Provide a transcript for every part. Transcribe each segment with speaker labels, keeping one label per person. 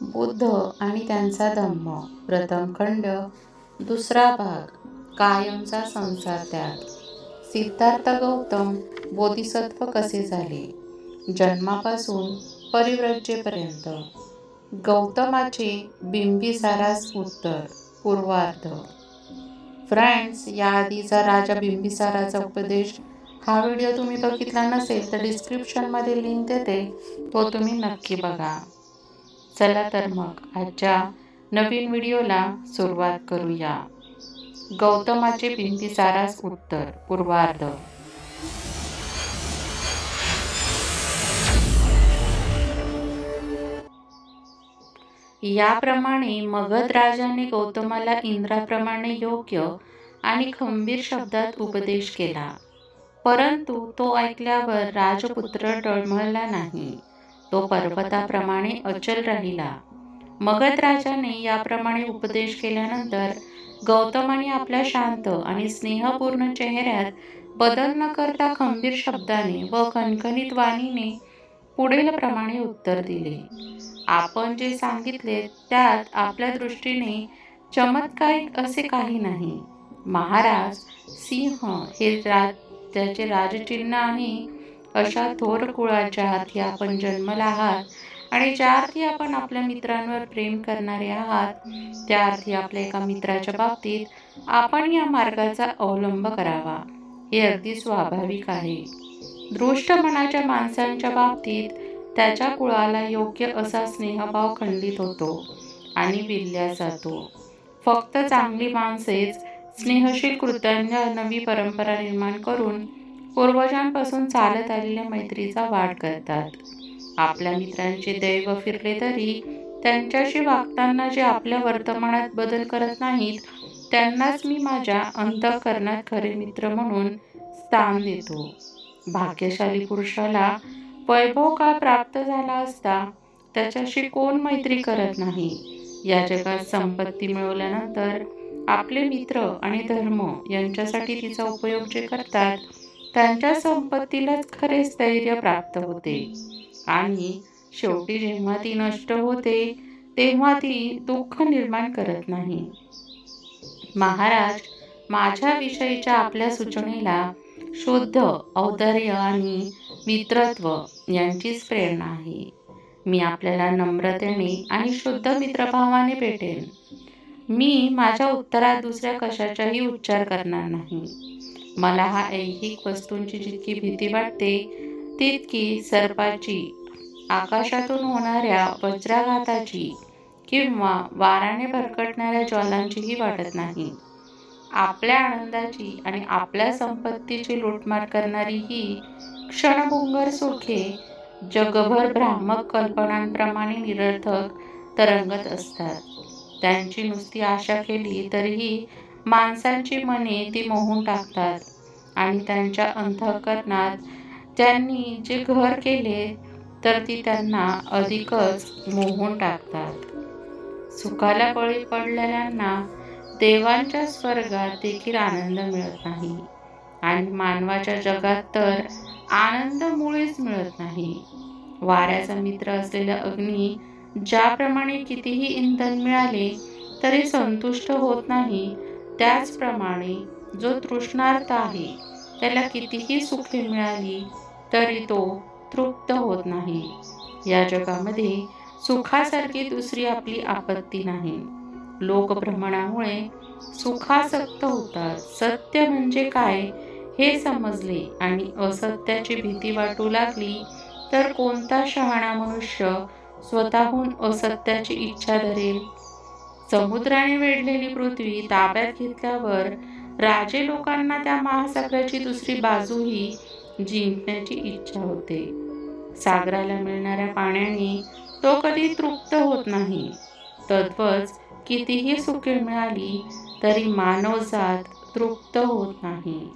Speaker 1: बुद्ध आणि त्यांचा धम्म. प्रथम खंड दुसरा भाग कायमचा संसार त्याग. सिद्धार्थ गौतम बोधिसत्व कसे झाले? जन्मापासून परिव्रजेपर्यंत. गौतमाचे बिंबिसारास उत्तर पूर्वार्ध. या याआधीचा राजा बिंबिसाराचा उपदेश हा व्हिडिओ तुम्ही बघितला नसेल तर डिस्क्रिप्शनमध्ये लिंक देते. तो तुम्ही नक्की बघा. चला तर मग आजच्या नवीन व्हिडिओला सुरुवात करूया. गौतमाचे बिंबिसारास उत्तर पूर्वार्ध. याप्रमाणे मगध राजाने गौतमाला इंद्राप्रमाणे योग्य आणि खंबीर शब्दात उपदेश केला. परंतु तो ऐकल्यावर राजपुत्र टळमळला नाही. तो पर्वताप्रमाणे अचल राहिला. मगध राजाने याप्रमाणे उपदेश केल्यानंतर गौतमाने आपल्या शांत आणि स्नेहपूर्ण चेहऱ्यात बदल न करता खंबीर शब्दाने व खणखणीत वाणीने पुढील प्रमाणे उत्तर दिले. आपण जे सांगितले त्यात आपल्या दृष्टीने चमत्कारिक असे काही नाही. महाराज सिंह हे राज त्याचे राजचिन्ह आणि अशा थोर कुळाच्या अर्थी आपण जन्मला आहात आणि ज्या अर्थी आपण आपल्या मित्रांवर प्रेम करणारे आहात त्या अर्थी आपल्या एका मित्राच्या बाबतीत आपण या मार्गाचा अवलंब करावा. हे अगदी स्वाभाविक आहे. दृष्ट मनाच्या माणसांच्या बाबतीत त्याच्या कुळाला योग्य असा स्नेहभाव खंडित होतो आणि विल्ल्या जातो. फक्त चांगली माणसेच स्नेहशील कृत्यांच्या नवी परंपरा निर्माण करून पूर्वजांपासून चालत आलेल्या मैत्रीचा वाढ करतात. आपल्या मित्रांचे दैव फिरले तरी त्यांच्याशी वागताना जे आपल्या वर्तमानात बदल करत नाहीत त्यांनाच मी माझ्या अंतःकरणात खरे मित्र म्हणून स्थान देतो. भाग्यशाली पुरुषाला वैभव काळ प्राप्त झाला असता त्याच्याशी कोण मैत्री करत नाही? या जगात संपत्ती मिळवल्यानंतर आपले मित्र आणि धर्म यांच्यासाठी तिचा उपयोग जे करतात त्यांच्या संपत्तीलाच खरे स्थैर्य प्राप्त होते. आणि शेवटी जेव्हा ती नष्ट होते तेव्हा ती दुःख निर्माण करत नाही. महाराज माझ्या विषयीच्या आपल्या सूचनेला शुद्ध औदर्य आणि मित्रत्व यांचीच प्रेरणा आहे. मी आपल्याला नम्रतेने आणि शुद्ध मित्रभावाने भेटेन. मी माझ्या उत्तरात दुसऱ्या कशाचाही उच्चार करणार नाही. मला हा ऐहिक वस्तूंची जितकी भीती वाटते तितकी सर्पाची आकाशातून होणाऱ्या वज्राघाताची किंवा वाराने भरकटणाऱ्या ज्वालांचीही वाटत नाही. आपल्या आनंदाची आणि आपल्या संपत्तीची लूटमार करणारी ही क्षणभुंगर सुखे जगभर भ्रामक कल्पनांप्रमाणे निरर्थक तरंगत असतात. त्यांची नुसती आशा केली तरीही माणसांची मने ती मोहून टाकतात. आणि त्यांच्या अंतःकरणात त्यांनी जे घर केले तर ती त्यांना अधिकच मोहून टाकतात. सुखाला बळी पडलेल्यांना देवांच्या स्वर्गात देखील आनंद मिळत नाही. आणि मानवाच्या जगात तर आनंद मुळेच मिळत नाही. वाऱ्याचा मित्र असलेला अग्नी ज्याप्रमाणे कितीही इंधन मिळाले तरी संतुष्ट होत नाही. त्याचप्रमाणे जो तृष्णार्थ आहे त्याला कितीही सुखे मिळाली तरी तो तृप्त होत नाही. या जगामध्ये सुखासारखी दुसरी आपली आपत्ती नाही. लोकभ्रमणामुळे सुखासक्त होतात. सत्य म्हणजे काय हे समजले आणि असत्याची भीती वाटू लागली तर कोणता शहाणा मनुष्य स्वतःहून असत्याची इच्छा धरेल. समुद्राने वेढलेली पृथ्वी ताब्यात घेतल्यावर राजे लोकांना त्या महासागराची दुसरी बाजूही जिंकण्याची इच्छा होते. सागराला मिळणाऱ्या पाण्याने तो कधी तृप्त होत नाही. तद्वच कितीही सुखे मिळाली तरी मानवजात तृप्त होत नाही.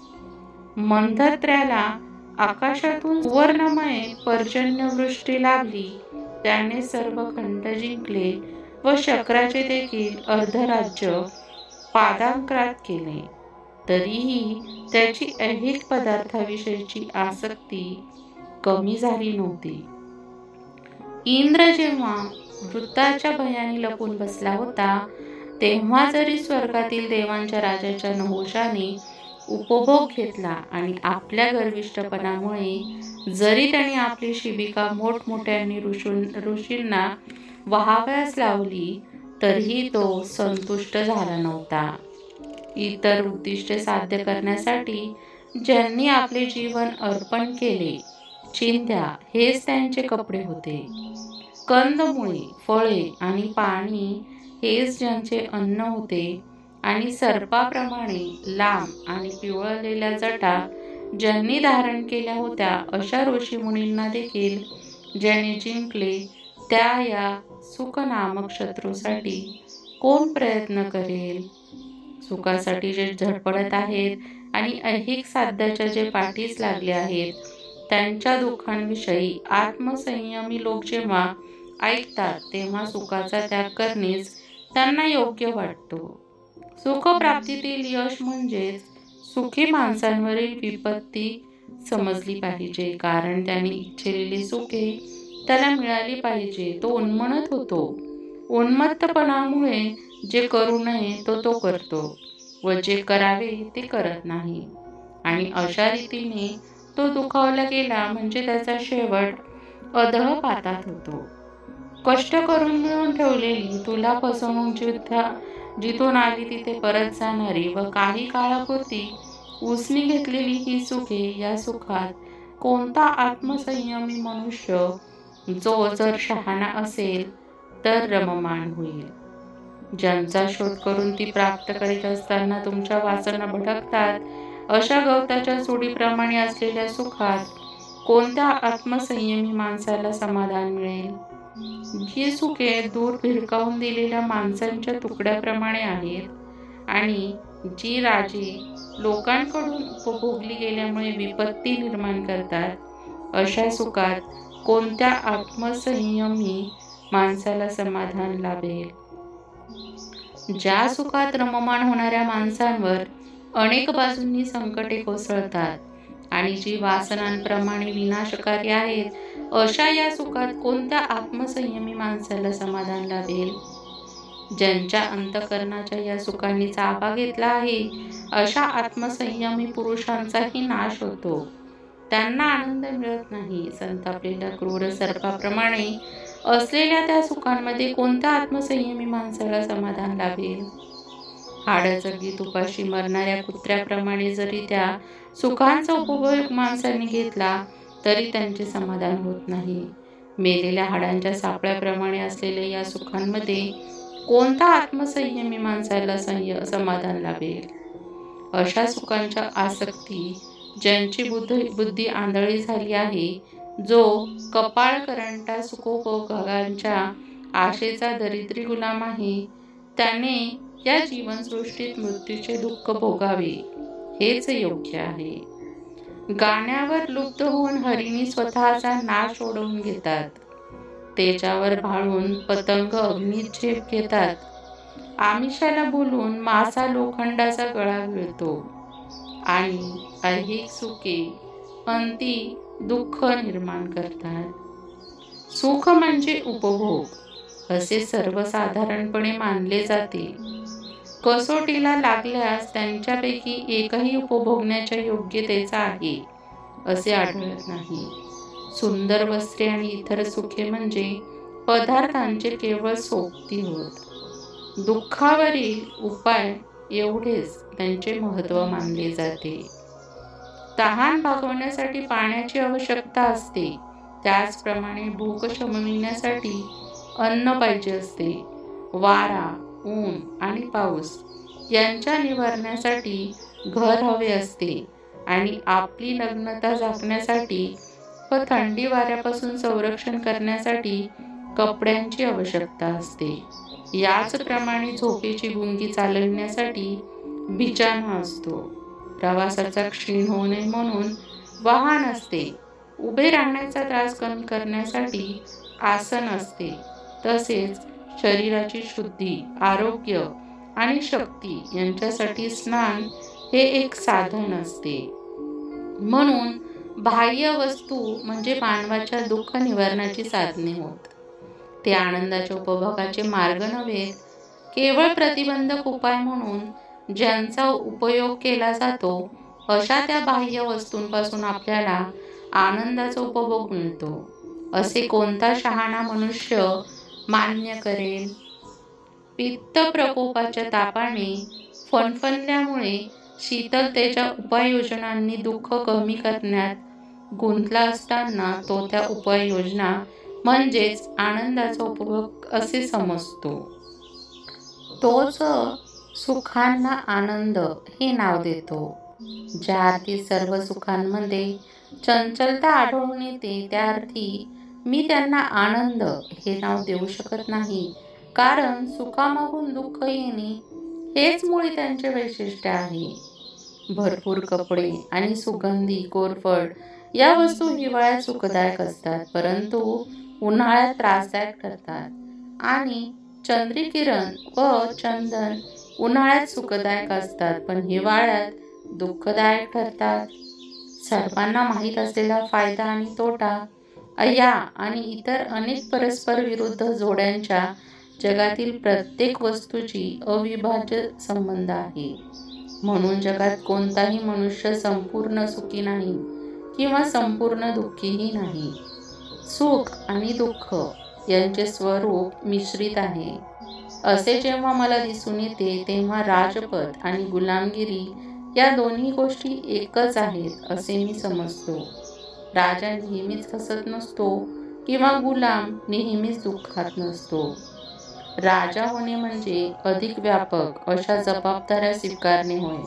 Speaker 1: मंधत्र्याला आकाशातून सुवर्णमय पर्जन्यवृष्टी लाभली त्याने सर्व खंड जिंकले व शक्राचे देखील अर्धराज्य पादांक्रात केले. तरीही त्याची ऐहिक पदार्थाविषयीची आसक्ती कमी झाली नव्हती. इंद्र जेव्हा वृत्ताच्या भयाने लपून बसला होता तेव्हा जरी स्वर्गातील देवांच्या राजाच्या नहोशाने उपभोग घेतला आणि आपल्या गर्विष्ठपणामुळे जरी त्याने आपली शिबिका मोठमोठ्यांनी ऋषून ऋषींना वहाव्यास लावली तरीही तो संतुष्ट झाला नव्हता. इतर उद्दिष्टे साध्य करण्यासाठी ज्यांनी आपले जीवन अर्पण केले चिंध्या हेच त्यांचे कपडे होते. कंदमुळे फळे आणि पाणी हेच ज्यांचे अन्न होते आणि सर्पाप्रमाणे लांब आणि पिवळलेल्या जटा ज्यांनी धारण केल्या होत्या अशा ऋषीमुनींना देखील ज्याने जिंकले त्या या सुख नामक शत्रूसाठी कोण प्रयत्न करेल? सुखासाठी जे झडपडत आहेत आणि ऐहिक साध्याच्या जे पाठीस लागले आहेत त्यांच्या दुःखांविषयी आत्मसंयमी लोक जेव्हा ऐकतात तेव्हा सुखाचा त्याग करणेच त्यांना योग्य वाटतो. सुखप्राप्तीतील यश म्हणजेच सुखी माणसांवरील विपत्ती समजली पाहिजे. कारण त्यांनी इच्छिलेली सुखे त्याला मिळाली पाहिजे. तो उन्मनत होतो. उन्मत्तपणामुळे जे करू नये तो तो करतो. व जे करावे ते करत नाही. आणि अशा रीतीने तो दुखावला गेला म्हणजे त्याचा शेवट अधः पातात होतो. कष्ट करून मिळून ठेवलेली तुला फसवणूक जिथ्या जिथून आली तिथे परत जाणारी व काही काळापुरती उसनी घेतलेली ही सुखे या सुखात कोणता आत्मसंयमी मनुष्य जो जर शहाणा असेल तर रममान होईल. ज्यांचा शोध करून ती प्राप्त करीत असताना तुमच्या वासना भटकतात अशा गवताच्या चुडीप्रमाणे असलेल्या सुखात कोणत्या आत्मसंयमी माणसाला समाधान मिळेल? जी सुखे दूर भिरकावून दिलेल्या माणसांच्या तुकड्याप्रमाणे आहेत आणि जी राजे लोकांकडून उपभोगली गेल्यामुळे विपत्ती निर्माण करतात अशा सुखात कोणत्या आत्मसंयमी माणसाला समाधान लाभेल? ज्या सुखात रममाण होणाऱ्या माणसांवर अनेक बाजूंनी संकटे कोसळतात आणि जी वासनांप्रमाणे विनाशकारी आहेत अशा या सुखात कोणत्या आत्मसंयमी माणसाला समाधान लाभेल? ज्यांच्या अंतकरणाच्या या सुखांनी चाबा घेतला आहे अशा आत्मसंयमी पुरुषांचाही नाश होतो. त्यांना आनंद मिळत नाही संतापलेल्या क्रूर सर्पाप्रमाणे. असलेल्या त्या सुखांमध्ये कोणत्या आत्मसंयमी माणसाला समाधान लाभेल? हाडाजगी तुपाशी मरणाऱ्या कुत्र्याप्रमाणे जरी त्या सुखांचा उपभोग माणसांनी घेतला तरी त्यांचे समाधान होत नाही. मेलेल्या हाडांच्या सापळ्याप्रमाणे असलेल्या या सुखांमध्ये कोणता आत्मसंयमी माणसाला संय समाधान लाभेल? अशा सुखांच्या आसक्ती ज्यांची बुद्ध बुद्धी आंधळी झाली आहे जो कपाळ करंटा सुखोपभोगांच्या आशेचा दरिद्री गुलाम आहे त्याने या जीवनसृष्टीत मृत्यूचे दुःख भोगावे हेच योग्य आहे. गाण्यावर लुप्त होऊन हरिणी स्वतःचा नाश ओढवून घेतात. तेजावर भाळून पतंग अग्नीत झेप घेतात. आमिषाला बोलून मासा लोखंडाचा गळा मिळतो आणि ऐहिक सुखे अंती दुःख निर्माण करतात. सुख म्हणजे उपभोग असे सर्वसाधारणपणे मानले जाते. कसोटीला लागल्यास त्यांच्यापैकी एकही उपभोगण्याच्या योग्यतेचा आहे असे आढळत नाही. सुंदर वस्त्रे आणि इतर सुखे म्हणजे पदार्थांचे केवळ सोबती होत. दुःखावरील उपाय एवढेच त्यांचे महत्त्व मानले जाते. तहान भागवण्यासाठी पाण्याची आवश्यकता असते. त्याचप्रमाणे भूक शमविण्यासाठी अन्न पाहिजे असते. वारा ऊन आणि पाऊस यांच्या निवारण्यासाठी घर हवे असते आणि आपली नग्नता झाकण्यासाठी व थंडी वाऱ्यापासून संरक्षण करण्यासाठी कपड्यांची आवश्यकता असते. याचप्रमाणे झोपेची गुंगी चालविण्यासाठी बिचाना असतो. प्रवासाचा क्षीण होऊ नये म्हणून वाहन असते. उभे राहण्याचा त्रास कमी करण्यासाठी आसन असते. तसेच शरीराची शुद्धी आरोग्य आणि शक्ती यांच्यासाठी स्नान हे एक साधन असते. म्हणून बाह्य वस्तू म्हणजे मानवाच्या दुःख निवारणाची साधने होत. ते आनंदाच्या उपभोगाचे मार्ग नव्हे केवळ प्रतिबंधक उपाय म्हणून ज्यांचा उपयोग केला जातो अशा त्या बाह्य वस्तूंपासून आपल्याला आनंदाचा उपभोग मिळतो. असे कोणता शहाणा मनुष्य मान्य करेल. पित्त प्रकोपाच्या तापाने फणफणल्यामुळे शीतलतेच्या उपाययोजनांनी दुःख कमी करण्यात गुंतला असताना तो त्या उपाययोजना म्हणजेच आनंदाचा उपभोग असे समजतो. तोच सुखांना आनंद हे नाव देतो. ज्या अर्थी सर्व सुखांमध्ये चंचलता आढळून येते त्या अर्थी मी त्यांना आनंद हे नाव देऊ शकत नाही. कारण सुखामागून दुःख येणे हेच मुळे त्यांचे वैशिष्ट्य आहे. भरपूर कपडे आणि सुगंधी कोरफड या वस्तू हिवाळ्यात सुखदायक असतात परंतु उन्हाळ्यात त्रासदायक ठरतात. आणि चंद्रिकिरण व चंदन उन्हाळ्यात सुखदायक असतात पण हिवाळ्यात दुःखदायक ठरतात. सर्वांना माहीत असलेला फायदा आणि तोटा या आणि इतर अनेक परस्पर विरुद्ध जोड्यांच्या जगातील प्रत्येक वस्तूची अविभाज्य संबंध आहे. म्हणून जगात कोणताही मनुष्य संपूर्ण सुखी नाही किंवा संपूर्ण दुःखीही नाही. सुख आणि दुःख यांचे स्वरूप मिश्रित आहे. असे जेव्हा मला दिसून येते तेव्हा राजपद आणि गुलामगिरी या दोन्ही गोष्टी एकच आहेत असे मी समजतो. राजा नेहमीच हसत नसतो किंवा गुलाम नेहमीच दुःखात नसतो. राजा होणे म्हणजे अधिक व्यापक अशा जबाबदाऱ्या स्वीकारणे होय.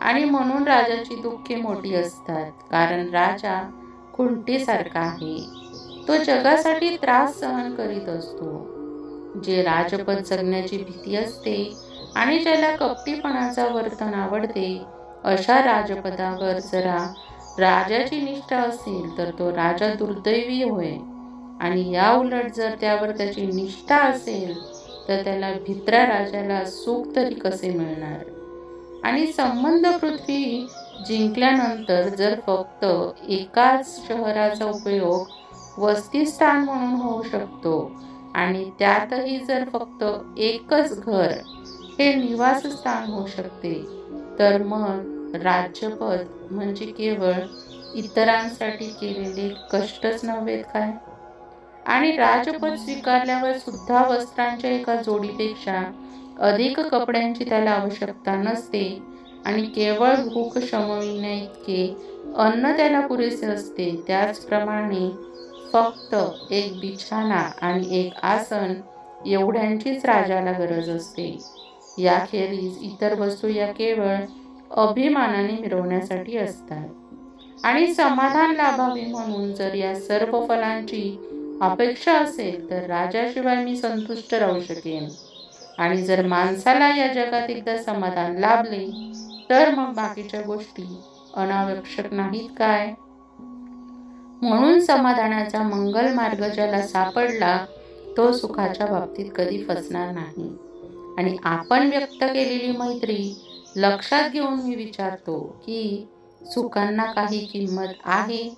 Speaker 1: आणि म्हणून राजाची दुःखे मोठी असतात कारण राजा खुंटीसारखा आहे. तो जगासाठी त्रास सहन करीत असतो. जे राजपद जगण्याची भीती असते आणि ज्याला कपटीपणाचा वर्तन आवडते अशा राजपदावर जरा राजाची निष्ठा असेल तर तो राजा दुर्दैवी होय आणि या उलट जर त्यावर त्याची निष्ठा असेल तर त्याला भित्रा राजाला सुख तरी कसे मिळणार? आणि संबंध पृथ्वी जिंकल्यानंतर जर फक्त एकाच शहराचा उपयोग वस्तीस्थान म्हणून होऊ शकतो आणि त्यातही जर फक्त एकच घर हे निवासस्थान होऊ शकते तर मग राज्यपद म्हणजे केवळ इतरांसाठी केलेले कष्टच नव्हेत काय? आणि राजपद स्वीकारल्यावर सुद्धा वस्त्रांच्या एका जोडीपेक्षा अधिक कपड्यांची त्याला आवश्यकता नसते आणि केवळ भूक शमविण्या इतके अन्न त्याला पुरेसे असते. त्याचप्रमाणे फक्त एक बिछाना आणि एक आसन एवढ्यांचीच राजाला गरज असते. याखेरीज इतर वस्तू या केवळ अभिमानाने मिरवण्यासाठी असतात. आणि समाधान लाभावे म्हणून जर या सर्व फलांची अपेक्षा असेल तर राजाशिवाय मी संतुष्ट राहू शकेन. आणि जर माणसाला या जगात एकदा समाधान लाभले तर मग बाकीच्या गोष्टी अनावश्यक नाहीत काय? म्हणून समाधानाचा मंगल मार्ग ज्याला सापडला तो सुखाच्या बाबतीत कधी फसणार नाही. आणि आपण व्यक्त केलेली मैत्री लक्षात घेऊन मी विचारतो की सुखांना काही किंमत आहे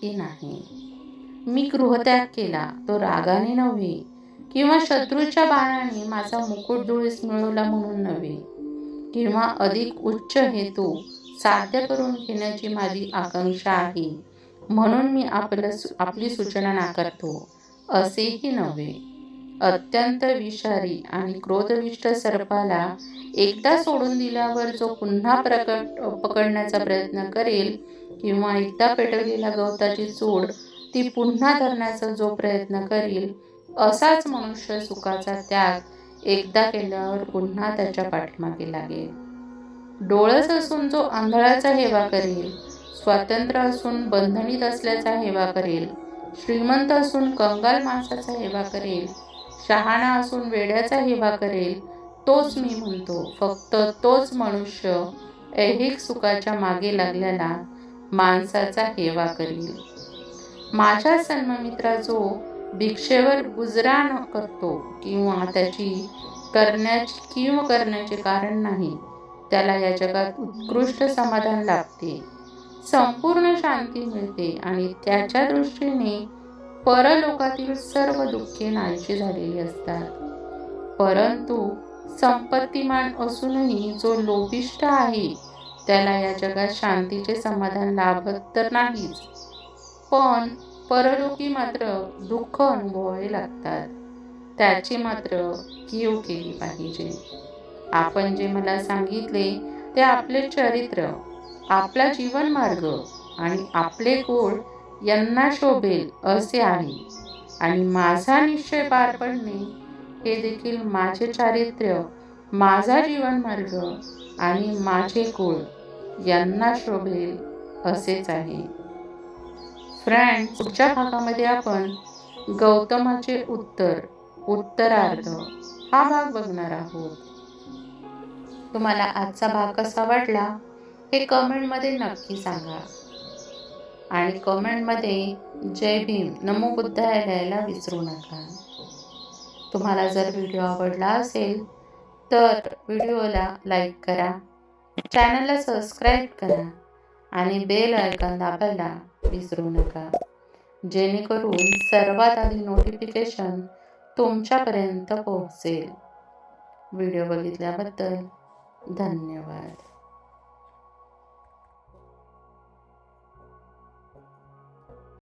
Speaker 1: की नाही? मी गृहत्याग केला तो रागाने नव्हे किंवा शत्रूच्या बाणाने माझा मुकुट डोळीस मिळवला म्हणून नव्हे किंवा अधिक उच्च हेतू साध्य करून घेण्याची माझी आकांक्षा आहे म्हणून मी आपलं आपली सूचना नाकारतो असेही नव्हे. अत्यंत विषारी आणि क्रोधविष्ट सर्पाला एकदा सोडून दिल्यावर जो पुन्हा प्रकट पकडण्याचा प्रयत्न करेल किंवा एकदा पेटवलेल्या गवताची चोड ती पुन्हा धरण्याचा जो प्रयत्न करील असाच मनुष्य सुखाचा त्याग एकदा केल्यावर पुन्हा त्याच्या पाठीमागे लागेल. डोळस असून जो आंधळाचा हेवा करेल स्वातंत्र्य असून बंधनीत असल्याचा हेवा करेल श्रीमंत असून कंगाल माणसाचा हेवा करेल शहाणा असून वेड्याचा हेवा करेल तोच मी म्हणतो. फक्त तोच मनुष्य ऐहिक सुखाच्या मागे लागलेला माणसाचा हेवा करील. माझ्या सन्ममित्रा जो भिक्षेवर गुजराण करतो किंवा त्याची करण्याची किंवा करण्याचे कारण नाही. त्याला या जगात उत्कृष्ट समाधान लाभते. संपूर्ण शांती मिळते आणि त्याच्या दृष्टीने परलोकातील सर्व दुःखे नाहीशी झालेली असतात. परंतु संपत्तीमान असूनही जो लोभिष्ट आहे त्याला या जगात शांतीचे समाधान लाभत तर नाहीच. पण परलोकी मात्र दुःख अनुभवावे लागतात. त्याची मात्र कीव केली पाहिजे. आपण जे मला सांगितले ते आपले चरित्र आपला जीवनमार्ग आणि आपले गोड यांना शोभेल असे आहे. आणि माझा निश्चय पार पडणे हे देखील माझे चारित्र्य माझा जीवन मार्ग आणि माझे कुळ यांना शोभेल असेच आहे. फ्रेंड पुढच्या भागामध्ये आपण गौतमाचे उत्तर उत्तरार्ध हा भाग बघणार आहोत. तुम्हाला आजचा भाग कसा वाटला हे कमेंटमध्ये नक्की सांगा. आणि कमेंटमध्ये जय भीम नमो बुद्धाय लिहायला विसरू नका. तुम्हाला जर व्हिडिओ आवडला असेल तर व्हिडिओला लाईक करा चॅनलला सबस्क्राईब करा आणि बेल आयकॉन दाबायला विसरू नका. जेणेकरून सर्वात आधी नोटिफिकेशन तुमच्यापर्यंत पोहोचेल. व्हिडिओ बघितल्याबद्दल धन्यवाद.